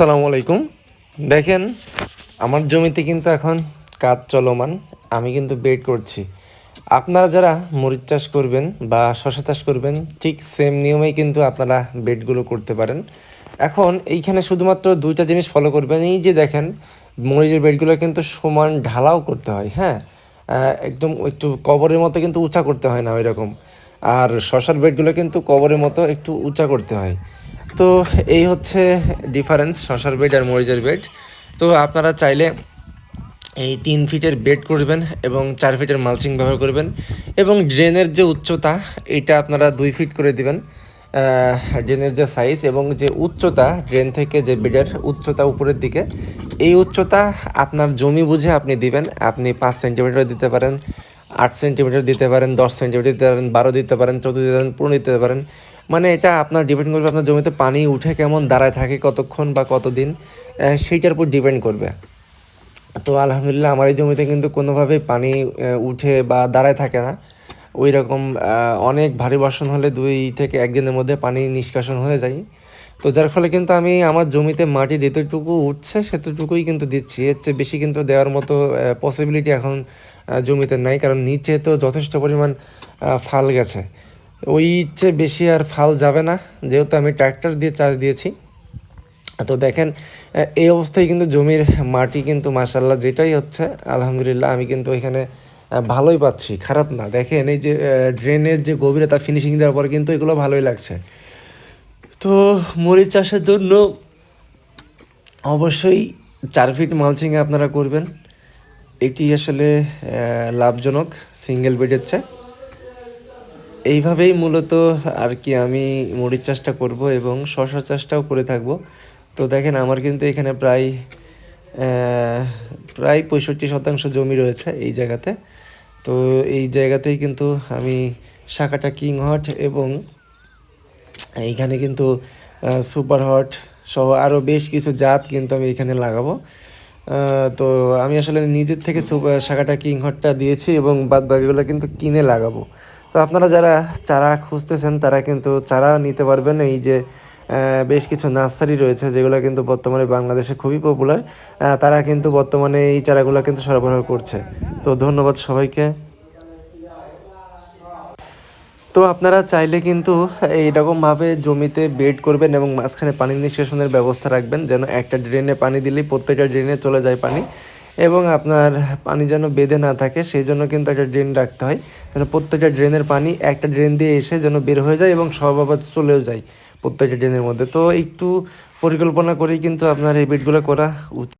আসসালামু আলাইকুম। দেখেন, আমার জমিতে কিন্তু এখন কাজ চলমান, আমি কিন্তু বেড করছি। আপনারা যারা মরিচ চাষ করবেন বা শশা চাষ করবেন, ঠিক সেম নিয়মেই কিন্তু আপনারা বেডগুলো করতে পারেন। এখন এইখানে শুধুমাত্র দুইটা জিনিস ফলো করবেন। এই যে দেখেন, মরিচের বেডগুলো কিন্তু সমান ঢালাও করতে হয় হ্যাঁ? একদম একটু কবরের মতো কিন্তু উঁচা করতে হয় না ওই রকম আর শশার বেডগুলো কিন্তু কবরের মতো একটু উঁচা করতে হয়। তো এই হচ্ছে ডিফারেন্স শশার বেড আর মরিচের বেড তো আপনারা চাইলে এই তিন ফিটের বেড করবেন এবং চার ফিটের মালচিং ব্যবহার করবেন এবং ড্রেনের যে উচ্চতা, এটা আপনারা দুই ফিট করে দিবেন ড্রেনের যে সাইজ এবং যে উচ্চতা ড্রেন থেকে যে বেডের উচ্চতা উপরের দিকে, এই উচ্চতা আপনার জমি বুঝে আপনি দিবেন। আপনি পাঁচ সেন্টিমিটার দিতে পারেন, আট সেন্টিমিটার দিতে পারেন, দশ সেন্টিমিটার দিতে পারেন, বারো দিতে পারেন, চোদ্দ দিতে পারেন, পনেরো দিতে পারেন। মানে এটা আপনার ডিপেন্ড করবে আপনার জমিতে পানি উঠে কেমন, দাঁড়ায় থাকে কতক্ষণ বা কতদিন সেইটার উপর ডিপেন্ড করবে। তো আলহামদুলিল্লাহ আমার এই জমিতে কিন্তু কোনোভাবেই পানি উঠে বা দাঁড়ায় থাকে না। ওই রকম অনেক ভারী বর্ষণ হলে দুই থেকে একদিনের মধ্যে পানি নিষ্কাশন হয়ে যায়। তো যার ফলে কিন্তু আমি আমার জমিতে মাটি যেতটুকু উঠছে সেতটুকুই কিন্তু দিচ্ছি। এর চেয়ে বেশি কিন্তু দেওয়ার মতো পসিবিলিটি এখন জমিতে নাই। কারণ নিচে তো যথেষ্ট পরিমাণ ফাল গেছে। ওই ইচ্ছে বেশি আর ফাল যাবে না। যেহেতু আমি ট্র্যাক্টর দিয়ে চাষ দিয়েছি। তো দেখেন এই অবস্থায় কিন্তু জমির মাটি কিন্তু মাসাল্লাহ যেটাই হচ্ছে, আলহামদুলিল্লাহ আমি কিন্তু এখানে ভালোই পাচ্ছি। খারাপ না। দেখেন, এই যে ড্রেনের যে গভীরতা ফিনিশিং দেওয়ার পর কিন্তু এগুলো ভালোই লাগছে। তো মরিচ চাষের জন্য অবশ্যই চার ফিট মালচিং আপনারা করবেন। এটি আসলে লাভজনক সিঙ্গেল বেডের চেয়ে। এইভাবেই মূলত আর কি আমি মরিচ চাষটা করব এবং শশা চাষটাও করে থাকব। তো দেখেন, আমার কিন্তু এখানে প্রায় প্রায় পঁয়ষট্টি শতাংশ জমি রয়েছে এই জায়গাতে। তো এই জায়গাতেই কিন্তু আমি শাখাটা কিং হট এবং এইখানে কিন্তু সুপার হট সহ আরও বেশ কিছু জাত কিন্তু আমি এখানে লাগাবো। তো আমি আসলে নিজের থেকে শাখাটা কিং হটটা দিয়েছি এবং বাদ বাকিগুলো কিন্তু কিনে লাগাবো। তো আপনারা যারা চারা খুঁজতেছেন, তারা কিন্তু চারা নিতে পারবেন। এই যে বেশ কিছু নার্সারি রয়েছে, যেগুলো কিন্তু বর্তমানে বাংলাদেশে খুবই পপুলার তারা কিন্তু বর্তমানে এই চারাগুলো কিন্তু সরবরাহ করছে। তো ধন্যবাদ সবাইকে। তো আপনারা চাইলে কিন্তু এইরকমভাবে জমিতে বেড করবেন এবং মাঝখানে পানি নিষ্কাশনের ব্যবস্থা রাখবেন, যেন একটা ড্রেনে পানি দিলেই প্রত্যেকটা ড্রেনে চলে যায় পানি। এবং আপনার পানি যেন বেঁধে না থাকে, সেই জন্য কিন্তু একটা ড্রেন রাখতে হয়। যেন প্রত্যেকটা ড্রেনের পানি একটা ড্রেন দিয়ে এসে যেন বের হয়ে যায় এবং সব আবার চলেও যায় প্রত্যেকটা ড্রেনের মধ্যে। তো একটু পরিকল্পনা করেই কিন্তু আপনার এই বেডগুলো করা উচিত।